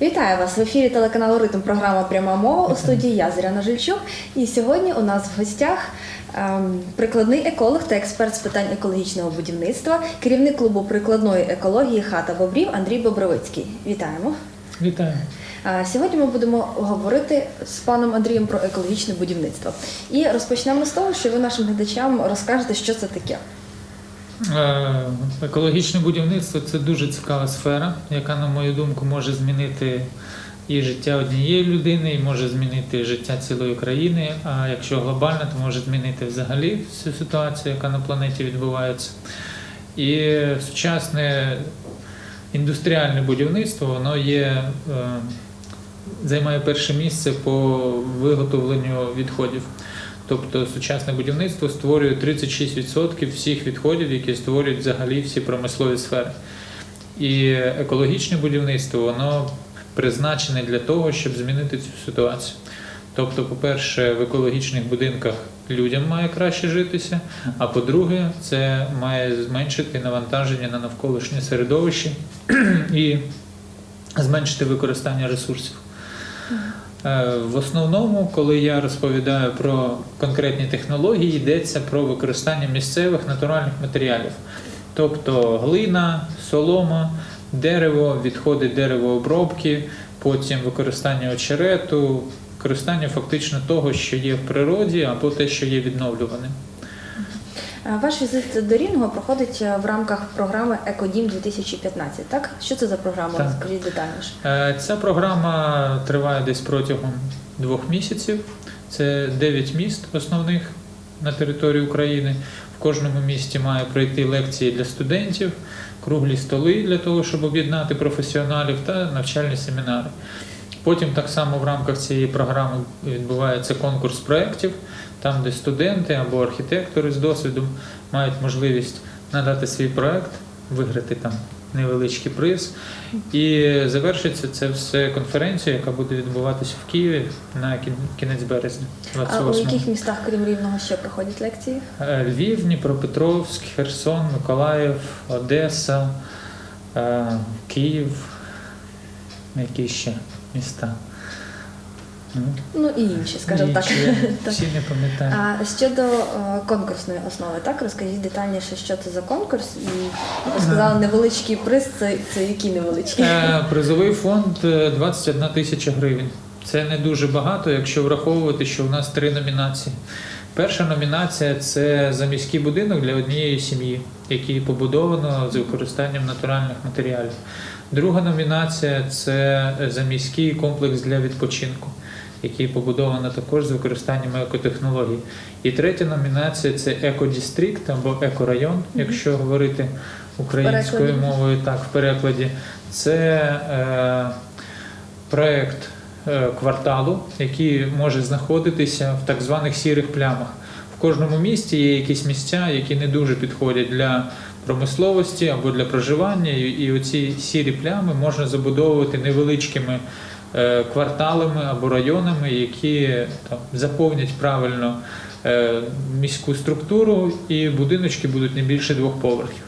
Вітаю вас в ефірі телеканалу Ритм. Програма Пряма мова у студії я Зоряна Жильчук. І сьогодні у нас в гостях ем, прикладний еколог та експерт з питань екологічного будівництва, керівник клубу прикладної екології Хата Бобрів Андрій Бобровицький. Вітаємо. Вітаю. Сьогодні ми будемо говорити з паном Андрієм про екологічне будівництво. І розпочнемо з того, що ви нашим глядачам розкажете, що це таке. Е, Екологічне будівництво це дуже цікава сфера, яка, на мою думку, може змінити і життя однієї людини, і може змінити життя цілої країни. А якщо глобально, то може змінити взагалі всю ситуацію, яка на планеті відбувається. І сучасне індустріальне будівництво воно є, е, займає перше місце по виготовленню відходів. Тобто сучасне будівництво створює 36% всіх відходів, які створюють взагалі всі промислові сфери. І екологічне будівництво воно призначене для того, щоб змінити цю ситуацію. Тобто, по-перше, в екологічних будинках людям має краще житися, а по-друге, це має зменшити навантаження на навколишнє середовище і зменшити використання ресурсів. Е, В основному, коли я розповідаю про конкретні технології, йдеться про використання місцевих натуральних матеріалів, тобто глина, солома, дерево, відходи деревообробки, потім використання очерету, використання фактично того, що є в природі, або те, що є відновлюваним. А, Ваш візит до Рівного проходить е, в рамках програми Екодім 2015. Так що це за програма? Так. Розкажіть детальніше. Е, Ця програма триває десь протягом двох місяців. Це 9 міст основних на території України. В кожному місті має пройти лекції для студентів, круглі столи для того, щоб об'єднати професіоналів та навчальні семінари. Потім так само в рамках цієї програми відбувається конкурс проєктів, там, де студенти або архітектори з досвідом мають можливість надати свій проєкт, виграти там невеличкий приз. І завершиться це все конференцією, яка буде відбуватися в Києві на кінець березня. А у яких містах, крім Рівного, ще проходять лекції? Е, Львів, Дніпропетровськ, Херсон, Миколаїв, Одеса, е, Київ. Які ще міста? Ну, і інші, скажімо так. Всі не пам'ятаю. А щодо е, конкурсної основи, так розкажіть детальніше, що це за конкурс, і ви сказали невеличкий приз. Це, це який невеличкий? Е, Призовий фонд е, 21 тисяча гривень. Це не дуже багато, якщо враховувати, що у нас три номінації. Перша номінація це за міський будинок для однієї сім'ї, який побудовано з використанням натуральних матеріалів. Друга номінація це за міський комплекс для відпочинку, який побудовано також з використанням екотехнологій. І третя номінація це екодістрикт або екорайон, якщо говорити українською мовою, так в перекладі. Це е, проект е, кварталу, який може знаходитися в так званих сірих плямах. В кожному місті є якісь місця, які не дуже підходять для промисловості або для проживання, і, і оці сірі плями можна забудовувати невеличкими кварталами або районами, які там заповнять правильно е, міську структуру, і будиночки будуть не більше двох поверхів.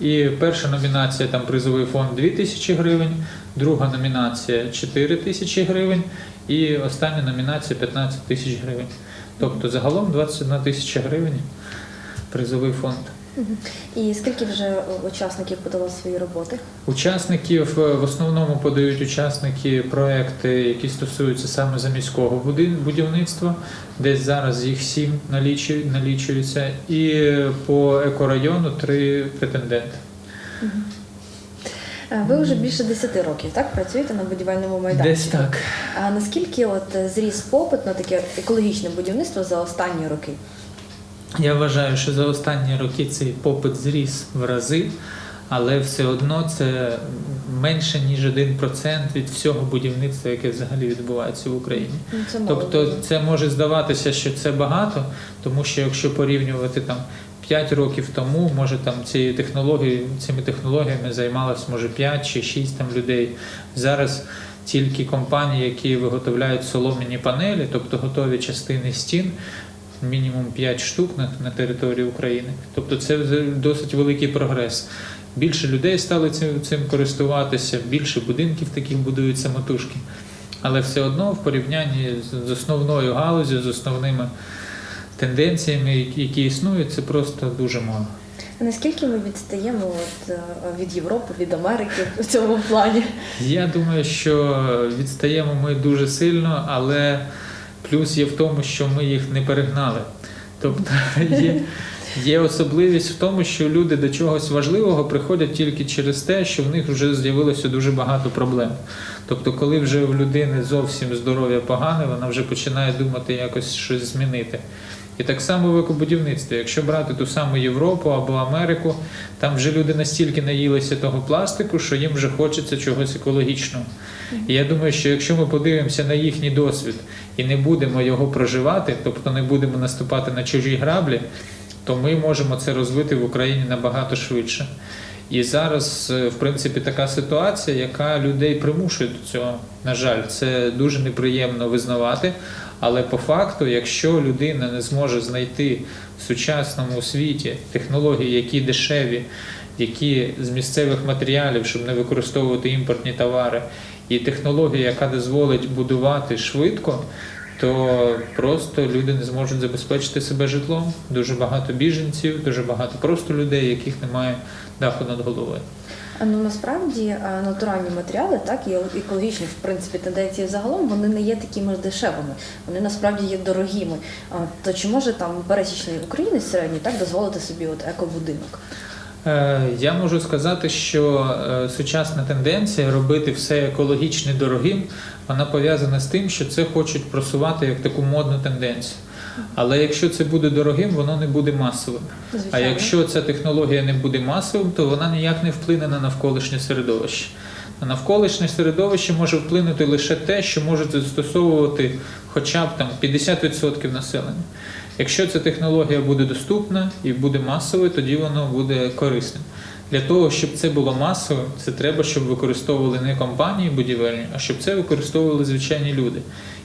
І перша номінація там призовий фонд 2 тисячі гривень, друга номінація 4 тисячі гривень, і остання номінація 15 тисяч гривень. Тобто загалом 21 тисяча гривень призовий фонд. І скільки вже е, учасників подало свої роботи? Учасників е, в основному подають учасники проекти, які стосуються саме заміського будівництва. Десь зараз їх сім налічу- налічується, і е, по екорайону три претенденти. Ви вже більше 10 років так працюєте на будівельному майданчику. Десь так. А наскільки от зріс попит на таке екологічне будівництво за останні роки? Я вважаю, що за останні роки цей попит зріс в рази, але все одно це менше ніж 1% від всього будівництва, яке взагалі відбувається в Україні. Ну, це Тобто це може здаватися, що це багато, тому що якщо порівнювати там 5 років тому, може там цією технологією, цими технологіями займалось може 5 чи 6 там людей. Зараз тільки компанії, які виготовляють солом'яні панелі, тобто готові частини стін, мінімум 5 штук на, на території України. Тобто це досить великий прогрес. Більше людей стали цим, цим користуватися, більше будинків таких будують самотужки. Але все одно в порівнянні з- з основною галузю, з основними тенденціями, які- існують, це просто дуже мало. А наскільки ми відстаємо от, е, від Європи, від Америки в цьому плані? Я думаю, що відстаємо ми дуже сильно, але плюс є в тому, що ми їх не перегнали. Тобто є, є особливість в тому, що люди до чогось важливого приходять тільки через те, що в них вже з'явилося дуже багато проблем. Тобто, коли вже в людини зовсім здоров'я погане, вона вже починає думати якось щось змінити. І так само в екобудівництві. Якщо брати ту саму Європу або Америку, там вже люди настільки наїлися того пластику, що їм вже хочеться чогось екологічного. І я думаю, що якщо ми подивимося на їхній досвід і не будемо його проживати, тобто не будемо наступати на чужі граблі, то ми можемо це розвити в Україні набагато швидше. І зараз, е, в принципі, така ситуація, яка людей примушує до цього. На жаль, це дуже неприємно визнавати. Але по факту, якщо людина не зможе знайти в сучасному світі технології, які дешеві, які з місцевих матеріалів, щоб не використовувати імпортні товари, і технологія, яка дозволить будувати швидко, то просто люди не зможуть забезпечити себе житлом. Дуже багато біженців, дуже багато просто людей, яких немає даху над головою. Ну насправді е, натуральні матеріали, так і екологічні, в принципі, тенденції загалом вони не є такими дешевими. Вони насправді є дорогими. То чи може там пересічний українець середній так дозволити собі от екобудинок? Е, Я можу сказати, що е, сучасна тенденція робити все екологічно дорогим, вона пов'язана з тим, що це хочуть просувати як таку модну тенденцію. Але якщо це буде дорогим, воно не буде масовим. А якщо ця технологія не буде масовим, то вона ніяк не вплине на навколишнє середовище. На навколишнє середовище може вплинути лише те, що можуть застосовувати хоча б там 50% населення. Якщо ця технологія буде доступна і буде масовою, тоді воно буде корисним. Для того, щоб це було масовим, це треба, щоб використовували не компанії будівельні, а щоб це використовували звичайні люди.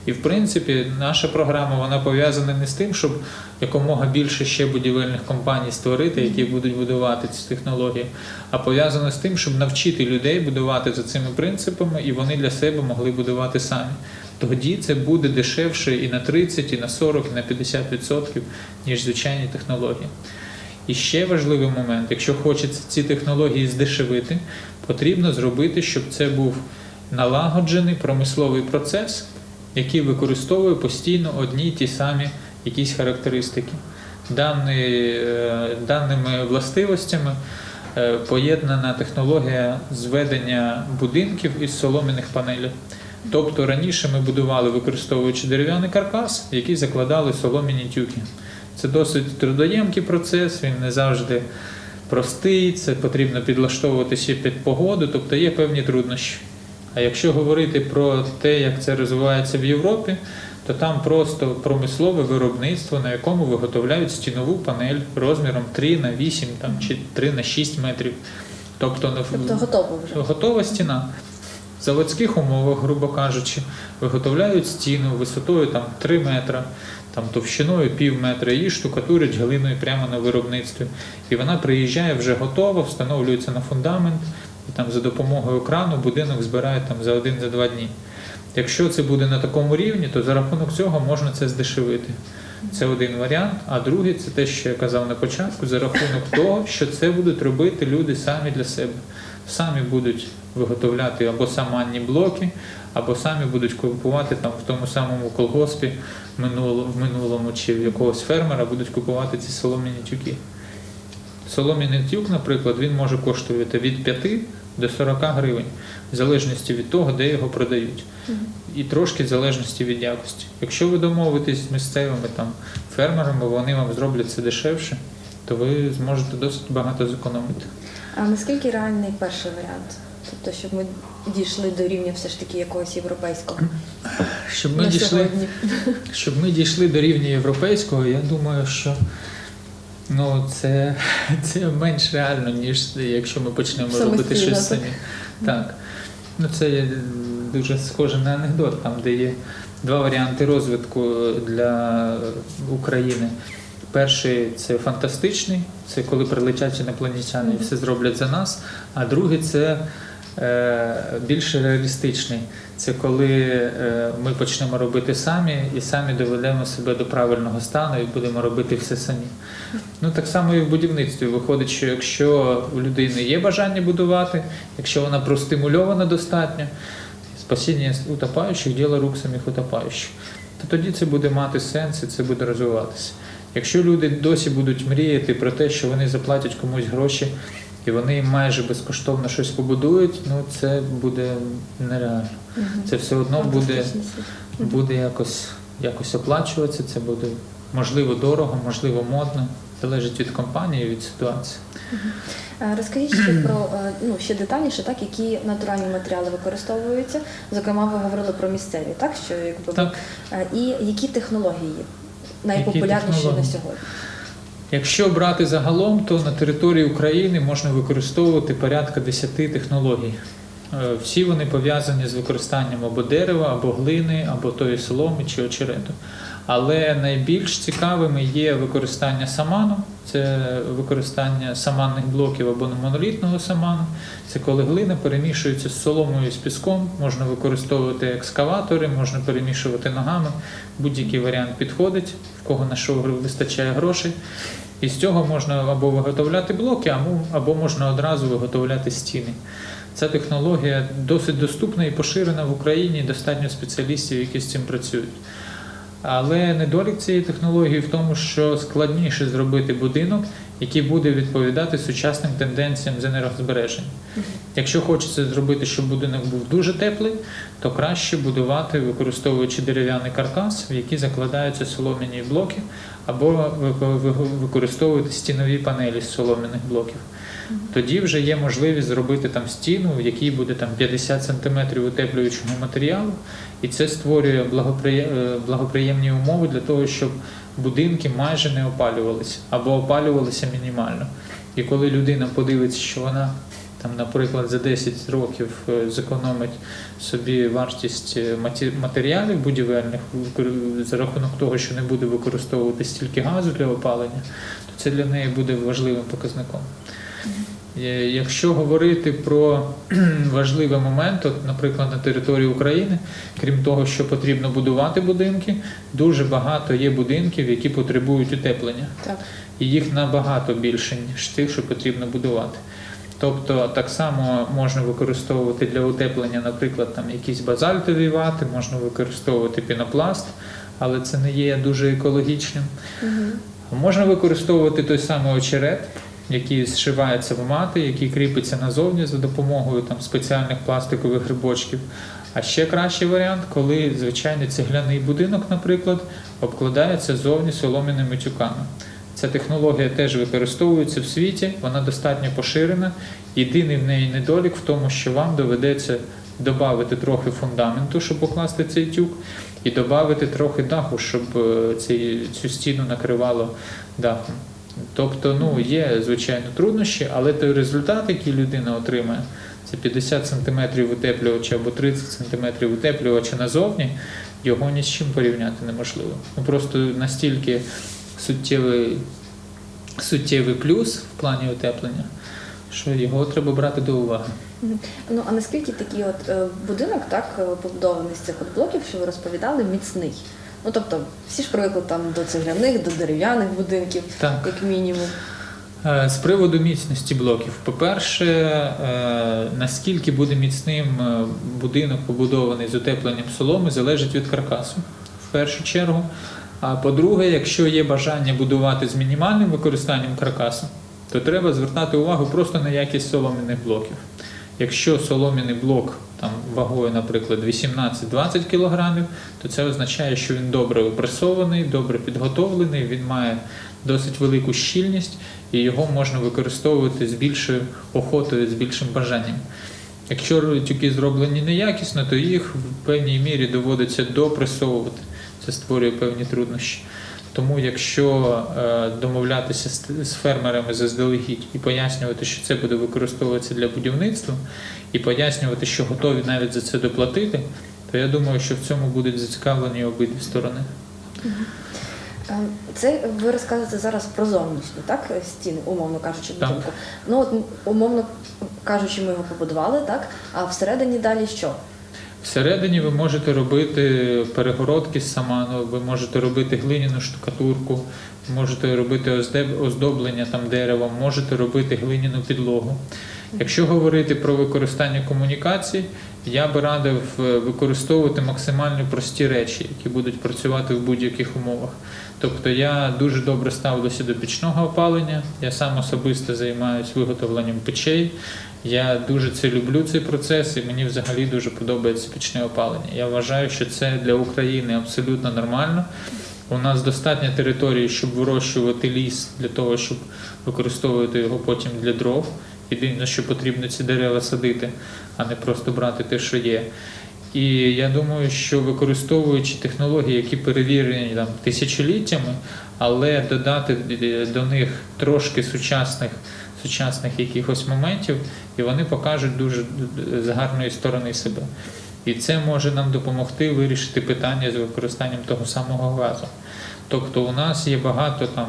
І в принципі, наша програма вона пов'язана не з тим, щоб якомога більше ще будівельних компаній створити, які будуть будувати ці технології, а пов'язана з тим, щоб навчити людей будувати за цими принципами, і вони для себе могли будувати самі. Тоді це буде дешевше і на 30, і на 40, і на 50%, ніж звичайні технології. І ще важливий момент: якщо хочеться ці технології здешевити, потрібно зробити, щоб це був налагоджений промисловий процес, який використовує постійно одні й ті самі якісь характеристики. Дані, е, даними властивостями е, поєднана технологія зведення будинків із солом'яних панелей. Тобто раніше ми будували, використовуючи дерев'яний каркас, який закладали солом'яні тюки. Це досить трудоємкий процес, він не завжди простий, це потрібно підлаштовувати ще під погоду, тобто є певні труднощі. А якщо говорити про те, як це розвивається в Європі, то там просто промислове виробництво, на якому виготовляють стінову панель розміром 3 на 8 там, чи 3 на 6 метрів. Тобто, Тобто готово вже. Готова стіна. В заводських умовах, грубо кажучи, виготовляють стіну висотою там 3 метра, там товщиною пів метра, її штукатурять глиною прямо на виробництві. І вона приїжджає вже готова, встановлюється на фундамент, і там за допомогою крану будинок збирають там за один за два дні. Якщо це буде на такому рівні, то за рахунок цього можна це здешевити. Це один варіант. А другий це те, що я казав на початку, за рахунок того, що це будуть робити люди самі для себе. Самі будуть виготовляти або саманні блоки, або самі будуть купувати там в тому самому колгоспі в минулому чи в якогось фермера будуть купувати ці солом'яні тюки. Солом'яний тюк, наприклад, він може коштувати від 5 до 40 гривень, в залежності від того, де його продають. І трошки в залежності від якості. Якщо ви домовитесь з місцевими там фермерами, вони вам зроблять це дешевше, то ви зможете досить багато зекономити. А наскільки реальний перший варіант? Тобто, щоб ми дійшли до рівня все ж таки якогось європейського Щоб ми на дійшли, сьогодні. щоб ми дійшли до рівня європейського, я думаю, що ну, це, це менш реально, ніж якщо ми почнемо робити щось самі. Так. Ну, це дуже схоже на анекдот, там, де є два варіанти розвитку для України. Перший це фантастичний, це коли прилетять інопланетяни і все зроблять за нас. А другий це більш реалістичний. Це коли е, ми почнемо робити самі і самі доведемо себе до правильного стану і будемо робити все самі. Ну так само і в будівництві. Виходить, що якщо у людини є бажання будувати, якщо вона простимульована достатньо, спасіння утопаючих діло рук самих утопаючих, то тоді це буде мати сенс і це буде розвиватися. Якщо люди досі будуть мріяти про те, що вони заплатять комусь гроші і вони майже безкоштовно щось побудують, ну це буде нереально. Мгм. Це все одно буде, буде якось, якось оплачуватися, це буде можливо дорого, можливо модно. Залежить від компанії, від ситуації. Е, Розкажіть ще про е, ну ще детальніше, так які натуральні матеріали використовуються. Зокрема, ви говорили про місцеві, так що якби Так. Е, і які технології найпопулярніші на технології? сьогодні? Якщо брати загалом, то на території України можна використовувати порядка 10 технологій. Е, Всі вони пов'язані з використанням або дерева, або глини, або тої соломи чи очерету. Але найбільш цікавими є використання саману, це використання саманних блоків або монолітного саману. Це коли глина перемішується з соломою з піском, можна використовувати екскаватори, можна перемішувати ногами. Будь-який варіант підходить, в кого на що вистачає грошей. І з цього можна або виготовляти блоки, або можна одразу виготовляти стіни. Ця технологія досить доступна і поширена в Україні, достатньо спеціалістів, які з цим працюють. Але недолік цієї технології в тому, що складніше зробити будинок, який буде відповідати сучасним тенденціям з енергозбереження. Якщо хочеться зробити, щоб будинок був дуже теплий, то краще будувати, використовуючи дерев'яний каркас, в який закладаються солом'яні блоки, або ви- ви- використовувати стінові панелі з солом'яних блоків. Тоді вже є можливість зробити там стіну, в якій буде там 50 см утеплюючого матеріалу, і це створює е, благоприємні умови для того, щоб будинки майже не опалювалися або опалювалися мінімально. І коли людина подивиться, що вона там, наприклад, за 10 років е, зекономить собі вартість е, матеріалів будівельних за рахунок того, що не буде використовувати стільки газу для опалення, то це для неї буде важливим показником. Е, Якщо говорити про важливий момент, наприклад, на території України, крім того, що потрібно будувати будинки, дуже багато є будинків, які потребують утеплення Так. і їх набагато більше, ніж тих, що потрібно будувати. Тобто так само можна використовувати для утеплення, наприклад, там якісь базальтові вати, можна використовувати пінопласт, але це не є дуже екологічним. Мгм. Можна використовувати той самий очерет, який зшивається в мати, який кріпиться назовні за допомогою там, спеціальних пластикових грибочків. А ще кращий варіант, коли звичайний цегляний будинок, наприклад, обкладається зовні солом'яними тюками. Ця технологія теж використовується в світі, вона достатньо поширена. Єдиний в неї недолік в тому, що вам доведеться додати трохи фундаменту, щоб покласти цей тюк, і додати трохи даху, щоб е, цю стіну накривало дахом. Тобто, ну, є, звичайно, труднощі, але той результат, який людина отримає, це 50 см утеплювача або 30 см утеплювача назовні, його ні з чим порівняти неможливо. Ну, просто настільки суттєвий, суттєвий плюс в плані утеплення, що його треба брати до уваги. Ну а наскільки такий от е, будинок, так е, побудований з цих от блоків, що ви розповідали, міцний? Ну тобто, всі ж привикли там до цегляних, до дерев'яних будинків, Так. як мінімум. Е, З приводу міцності блоків, по-перше, е, наскільки буде міцним е, будинок побудований з утепленням соломи, залежить від каркасу в першу чергу. А по-друге, якщо є бажання будувати з мінімальним використанням каркасу, то треба звертати увагу просто на якість солом'яних блоків. Якщо солом'яний блок там вагою, наприклад, 18-20 кг, то це означає, що він добре опресований, добре підготовлений, він має досить велику щільність, і його можна використовувати з більшою охотою, з більшим бажанням. Якщо тюки зроблені неякісно, то їх в певній мірі доводиться допресовувати. Це створює певні труднощі. Тому, якщо е, домовлятися з, фермерами заздалегідь і пояснювати, що це буде використовуватися для будівництва, і пояснювати, що готові навіть за це доплатити, то я думаю, що в цьому будуть зацікавлені обидві сторони. Ем, Це ви розказуєте зараз про зовнішні, так? Стіни, умовно кажучи, Так. будинку. Ну от умовно кажучи, ми його побудували, так? А всередині далі що? Всередині ви можете робити перегородки з саману, ви можете робити глиняну штукатурку, можете робити оздоблення там деревом, можете робити глиняну підлогу. Якщо говорити про використання комунікацій, я би радив е, використовувати максимально прості речі, які будуть працювати в будь-яких умовах. Тобто я дуже добре ставлюся до пічного опалення, я сам особисто займаюся виготовленням печей. Я дуже це люблю цей процес, і мені взагалі дуже подобається пічне опалення. Я вважаю, що це для України абсолютно нормально. У нас достатньо території, щоб вирощувати ліс для того, щоб використовувати його потім для дров. Єдине, що потрібно ці дерева садити, а не просто брати те, що є. І я думаю, що використовуючи технології, які перевірені там тисячоліттями, але додати до них трошки сучасних, сучасних якихось моментів, і вони покажуть дуже з гарної сторони себе. І це може нам допомогти вирішити питання з використанням того самого газу. Тобто у нас є багато там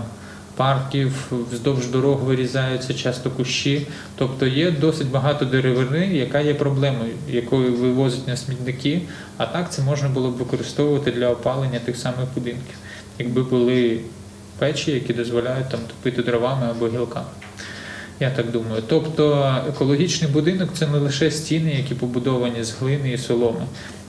парків, вздовж дорог вирізаються часто кущі. Тобто є досить багато деревини, яка є проблемою, якою вивозять на смітники. А так це можна було б використовувати для опалення тих самих будинків, якби були печі, які дозволяють там топити дровами або гілками. Я так думаю. Тобто екологічний будинок це не лише стіни, які побудовані з глини і соломи.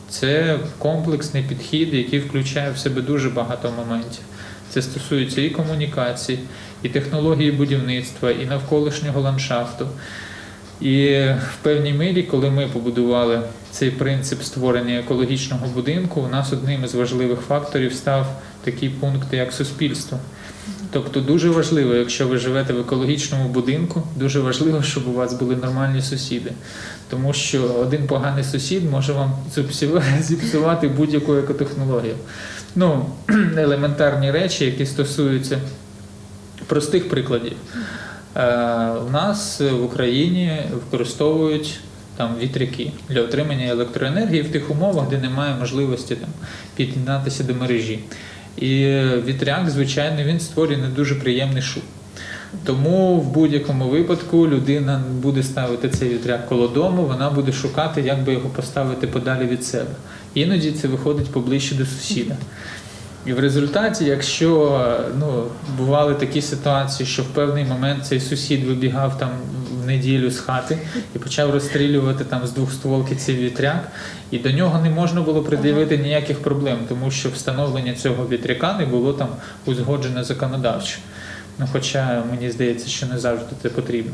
Це комплексний підхід, який включає в себе дуже багато моментів. Це стосується і комунікацій, і технології будівництва, і навколишнього ландшафту. І в певній мірі, коли ми побудували цей принцип створення екологічного будинку, у нас одним із важливих факторів став такий пункт, як суспільство. Тобто дуже важливо, якщо ви живете в екологічному будинку, дуже важливо, щоб у вас були нормальні сусіди. Тому що один поганий сусід може вам зіпсувати- будь-яку екотехнологію. Ну, елементарні речі, які стосуються простих прикладів. Е, у нас в Україні використовують там вітряки для отримання електроенергії в тих умовах, де немає можливості там під'єднатися до мережі. І вітряк, звичайно, він створює не дуже приємний шум. Тому в будь-якому випадку людина буде ставити цей вітряк коло дому, вона буде шукати, як би його поставити подалі від себе. Іноді це виходить поближче до сусіда. І в результаті, якщо ну, бували такі ситуації, що в певний момент цей сусід вибігав там неділю з хати і почав розстрілювати там з двохстволки цей вітряк, і до нього не можна було пред'явити ніяких проблем, тому що встановлення цього вітряка не було там узгоджено законодавчо. Ну, хоча мені здається, що не завжди це потрібно.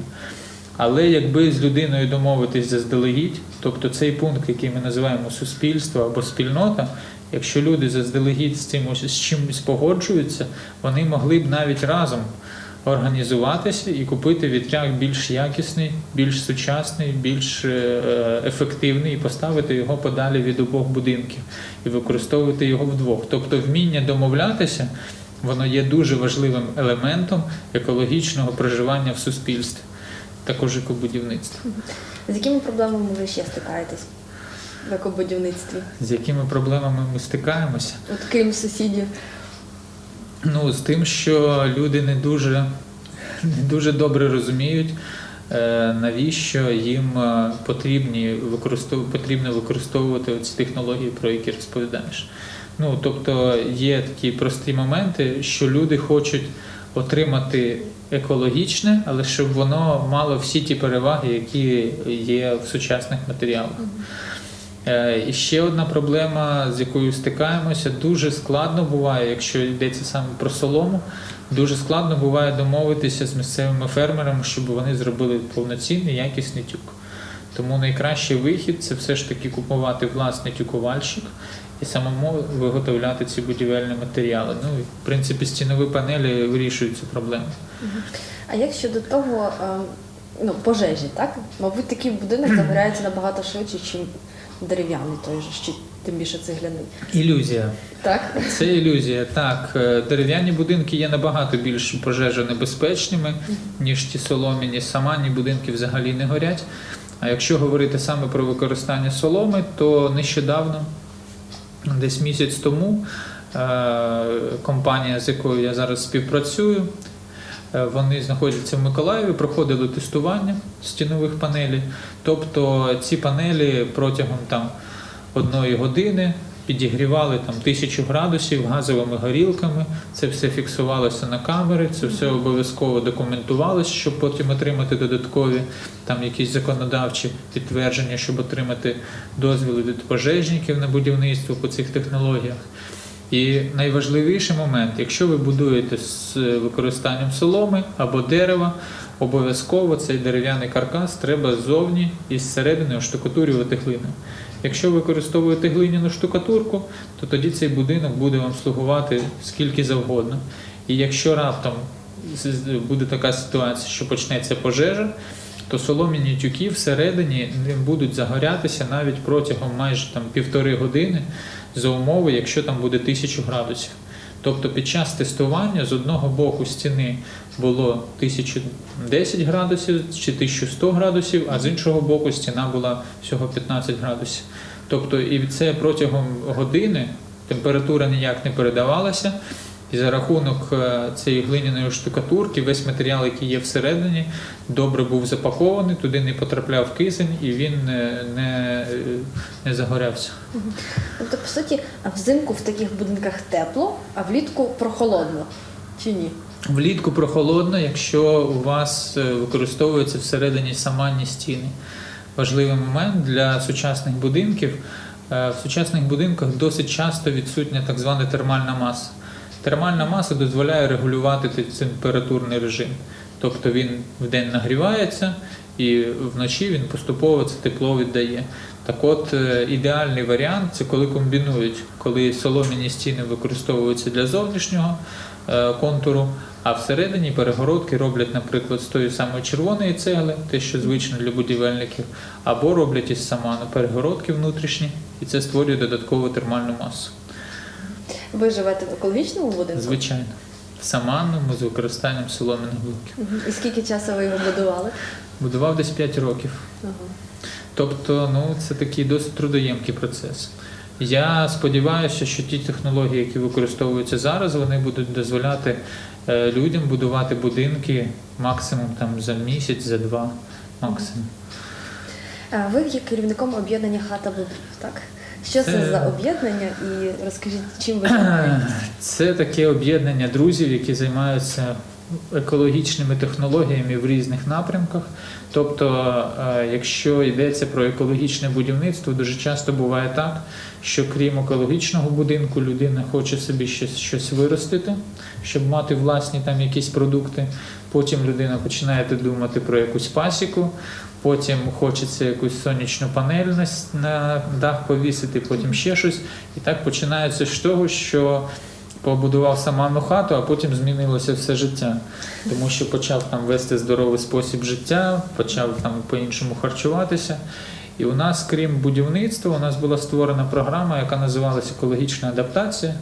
Але якби з людиною домовитись заздалегідь, тобто цей пункт, який ми називаємо суспільство або спільнота, якщо люди заздалегідь з цим з чимось погоджуються, вони могли б навіть разом організуватися і купити вітряк більш якісний, більш сучасний, більш е, ефективний і поставити його подалі від обох будинків і використовувати його вдвох. Тобто вміння домовлятися. Воно є дуже важливим елементом екологічного проживання в суспільстві, також екобудівництва. З якими проблемами ви ще стикаєтесь в екобудівництві? З якими проблемами ми стикаємося? От крім сусідів. Ну, з тим, що люди не дуже, не дуже добре розуміють, е, навіщо їм е, потрібні використов... потрібно використовувати ці технології, про які розповідаєш. Ну, тобто є такі прості моменти, що люди хочуть отримати екологічне, але щоб воно мало всі ті переваги, які є в сучасних матеріалах. Е, І ще одна проблема, з якою стикаємося, дуже складно буває, якщо йдеться саме про солому, дуже складно буває домовитися з місцевими фермерами, щоб вони зробили повноцінний якісний тюк. Тому найкращий вихід це все ж таки купувати власний тюкувальщик і самому виготовляти ці будівельні матеріали. Ну і в принципі стінові панелі вирішують цю проблему. А як щодо того, ем, ну, пожежі, так? Мабуть, такий будинок загорається набагато швидше, ніж дерев'яний той же, чи тим більше цегляний. Ілюзія. Так? Це ілюзія. Так, е, дерев'яні будинки є набагато більш пожежонебезпечними, ніж ті соломіні. Саманні будинки взагалі не горять. А якщо говорити саме про використання соломи, то нещодавно, десь місяць тому, е, компанія, з якою я зараз співпрацюю. Е, Вони знаходяться в Миколаєві, проходили тестування стінових панелей. Тобто ці панелі протягом там одної години підігрівали там тисячу градусів газовими горілками. Це все фіксувалося на камери, це все обов'язково документувалося, щоб потім отримати додаткові там якісь законодавчі підтвердження, щоб отримати дозвіли від пожежників на будівництво по цих технологіях. І найважливіший момент, якщо ви будуєте з використанням соломи або дерева, обов'язково цей дерев'яний каркас треба ззовні і зсередини оштукатурювати глиною. Якщо ви використовуєте глиняну штукатурку, то тоді цей будинок буде вам слугувати скільки завгодно. І якщо раптом буде така ситуація, що почнеться пожежа, то солом'яні тюки всередині не будуть загорятися навіть протягом майже там півтори години за умови, якщо там буде 1000 градусів. Тобто під час тестування з одного боку стіни було 1010 градусів чи 1100 градусів, а з іншого боку стіна була всього 15 градусів. Тобто і це протягом години температура ніяк не передавалася. І за рахунок е, цієї глиняної штукатурки весь матеріал, який є всередині, добре був запакований, туди не потрапляв кисень і він не, не, не загорявся. Тобто, по суті, взимку в таких будинках тепло, а влітку прохолодно. Чи ні? Влітку прохолодно, якщо у вас е, використовуються всередині саманні стіни. Важливий момент для сучасних будинків. Е, В сучасних будинках досить часто відсутня так звана термальна маса. Термальна маса дозволяє регулювати те- температурний режим. Тобто він вдень нагрівається і вночі він поступово це тепло віддає. Так от е, ідеальний варіант це коли комбінують, коли солом'яні стіни використовуються для зовнішнього е, контуру, а всередині перегородки роблять, наприклад, з тої самої червоної цегли, те, що звично для будівельників, або роблять із саману перегородки внутрішні, і це створює додаткову термальну масу. Ви живете в екологічному будинку? Звичайно, саманному з використанням солом'яних блоків. І скільки часу ви його будували? Будував десь 5 років. Ага. Тобто, ну це такий досить трудоємкий процес. Я сподіваюся, що ті технології, які використовуються зараз, вони будуть дозволяти е, людям будувати будинки максимум там за місяць, за два, максимум. Ви є керівником об'єднання хата виборів, так? Що це, Це- за об'єднання і розкажіть, чим ви займаєтесь? Це таке об'єднання друзів, які займаються екологічними технологіями в різних напрямках. Тобто, е, якщо йдеться про екологічне будівництво, дуже часто буває так, що крім екологічного будинку, людина хоче собі щось, щось виростити, щоб мати власні там якісь продукти. Потім людина починає думати про якусь пасіку, потім хочеться якусь сонячну панель на дах повісити, потім ще щось. І так починається з того, що побудував саманну хату, а потім змінилося все життя. Тому що почав там вести здоровий спосіб життя, почав там по-іншому харчуватися. І у нас, крім будівництва, у нас була створена програма, яка називалася екологічна адаптація.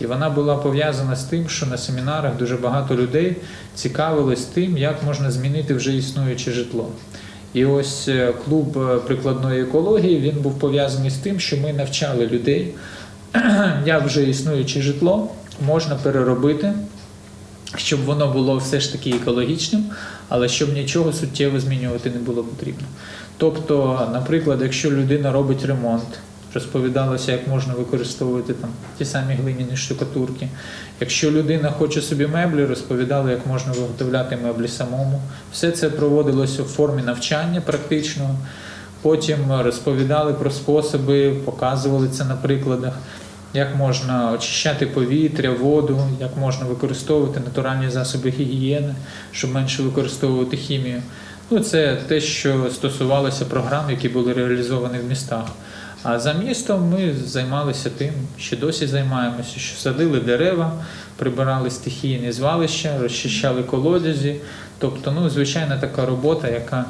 І вона була пов'язана з тим, що на семінарах дуже багато людей цікавились тим, як можна змінити вже існуюче житло. І ось е, клуб е, прикладної екології він був пов'язаний з тим, що ми навчали людей, як вже існуюче житло можна переробити, щоб воно було все ж таки екологічним, але щоб нічого суттєво змінювати не було потрібно. Тобто, наприклад, якщо людина робить ремонт, розповідалося, як можна використовувати там ті самі глиняні штукатурки. Якщо людина хоче собі меблі, розповідали, як можна виготовляти меблі самому. Все це проводилося в формі навчання практичного. Потім розповідали про способи, показували це на прикладах, як можна очищати повітря, воду, як можна використовувати натуральні засоби гігієни, щоб менше використовувати хімію. Ну, це те, що стосувалося програм, які були реалізовані в містах. А за містом ми займалися тим, що досі займаємося, що садили дерева, прибирали стихійні звалища, розчищали колодязі. Тобто, ну, звичайна така робота, яка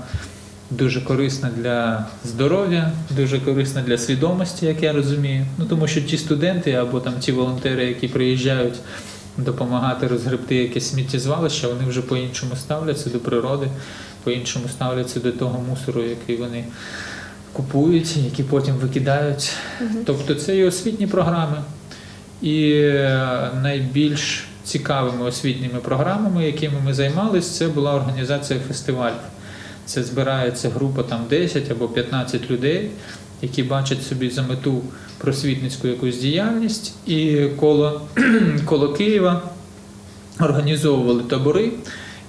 дуже корисна для здоров'я, дуже корисна для свідомості, як я розумію. Ну тому що ті студенти або там ті волонтери, які приїжджають допомагати розгребти якесь сміттєзвалище, вони вже по-іншому ставляться до природи, по-іншому ставляться до того мусору, який вони купують, який потім викидають. Тобто це і освітні програми. І е, найбільш цікавими освітніми програмами, якими ми займалися, це була організація фестивалів. Це збирається група там 10 або 15 людей, які бачать собі за мету просвітницьку якусь діяльність, і коло, коло Києва організовували табори.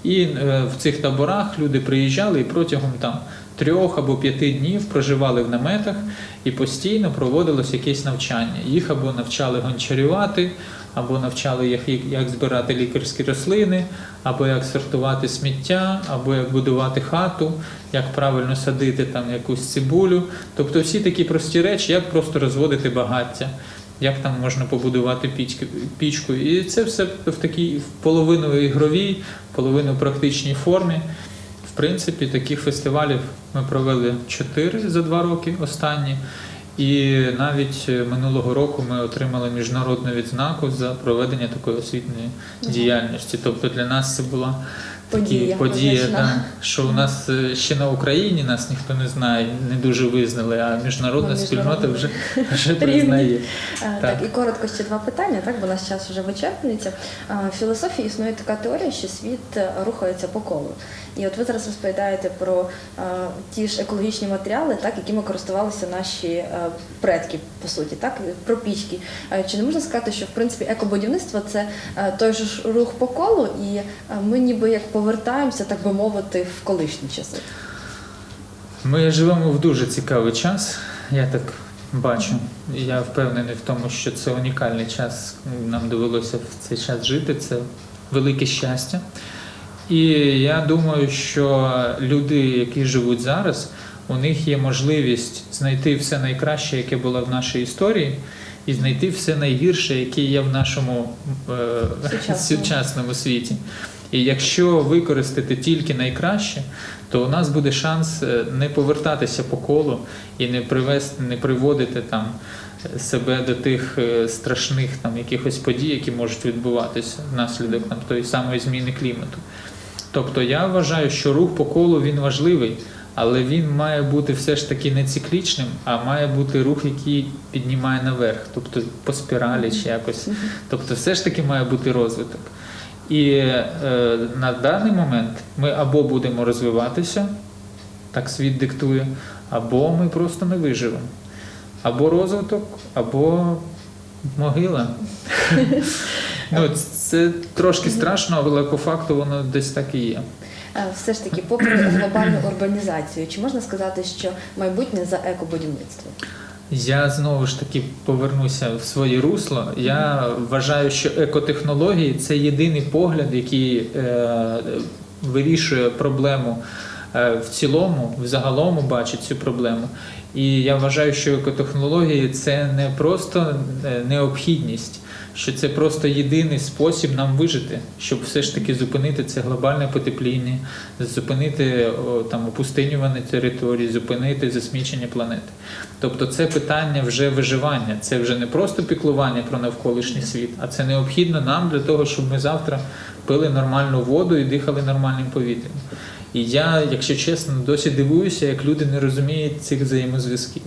І е, в цих таборах люди приїжджали і протягом там трьох або п'яти днів проживали в наметах і постійно проводилось якесь навчання. Їх або навчали гончарювати, або навчали їх, як- збирати лікарські рослини, або як сортувати сміття, або як будувати хату, як правильно садити там якусь цибулю. Тобто всі такі прості речі, як просто розводити багаття. Як там можна побудувати пічку. І це все в такій в половину ігровій, половину практичній формі. Принципі, таких фестивалів ми провели чотири за два роки останні. І навіть е, минулого року ми отримали міжнародну відзнаку за проведення такої освітньої діяльності. Тобто для нас це була Подія подія, да, що у нас е, ще на Україні нас ніхто не знає, не дуже визнали, а міжнародна На спільнота вже, вже признає. Так. Так. і коротко ще два питання, так, бо наш час вже вичерпується. Е, В філософії існує така теорія, що світ е, рухається по колу. І от ви зараз розповідаєте про е, ті ж екологічні матеріали, так, якими користувалися наші предки, по суті, так, про пічки. Чи не можна сказати, що в принципі екобудівництво це той ж рух по колу, і ми ніби як повертаємося, так би мовити, в колишні часи? Ми живемо в дуже цікавий час, я так бачу. Я впевнений в тому, що це унікальний час. Нам довелося в цей час жити. Це велике щастя. І я думаю, що люди, які живуть зараз, у них є можливість знайти все найкраще, яке було в нашій історії, і знайти все найгірше, яке є в нашому е, Сучасному. сучасному світі. І якщо використати тільки найкраще, то у нас буде шанс е, не повертатися по колу і не привести, не приводити там е, себе до тих е, страшних там якихось подій, які можуть відбуватися внаслідок там тої самої зміни клімату. Тобто я вважаю, що рух по колу він важливий, але він має бути все ж таки не циклічним, а має бути рух, який піднімає наверх, тобто по спіралі чи якось. Тобто, все ж таки має бути розвиток. І е, на даний момент ми або будемо розвиватися, так світ диктує, або ми просто не виживемо. Або розвиток, або могила. ну, це трошки страшно, але по факту воно десь так і є. Е, Все ж таки, попри глобальну урбанізацію, чи можна сказати, що майбутнє за екобудівництво? Я знову ж таки повернуся в своє русло. Я вважаю, що екотехнології це єдиний погляд, який е, вирішує проблему е, в цілому, взагалом, бачить цю проблему. І я вважаю, що екотехнології це не просто е, необхідність, що це просто єдиний спосіб нам вижити, щоб все ж таки зупинити це глобальне потепління, зупинити там опустинювані території, зупинити засмічення планети. Тобто це питання вже виживання, це вже не просто піклування про навколишній світ, а це необхідно нам для того, щоб ми завтра пили нормальну воду і дихали нормальним повітрям. І я, якщо чесно, досі дивуюся, як люди не розуміють цих взаємозв'язків.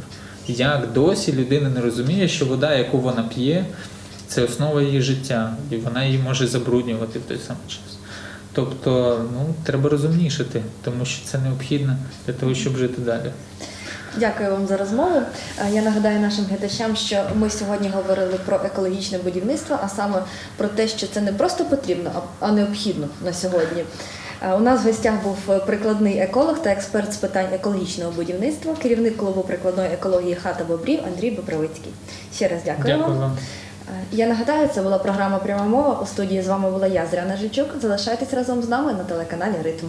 Як досі людина не розуміє, що вода, яку вона п'є, це основа її життя, і вона її може забруднювати в той самий час. Тобто, ну, треба розумнішати, тому що це необхідно для того, щоб жити далі. Дякую вам за розмову. Я нагадаю нашим глядачам, що ми сьогодні говорили про екологічне будівництво, а саме про те, що це не просто потрібно, а необхідно на сьогодні. У нас в гостях був прикладний еколог та експерт з питань екологічного будівництва, керівник клубу прикладної екології Хата Бобрів Андрій Бобровицький. Ще раз дякую, Дякую вам. Е, Я нагадаю, це була програма Пряма мова. У студії з вами була я, Зряна Жичук. Залишайтесь разом з нами на телеканалі Ритм.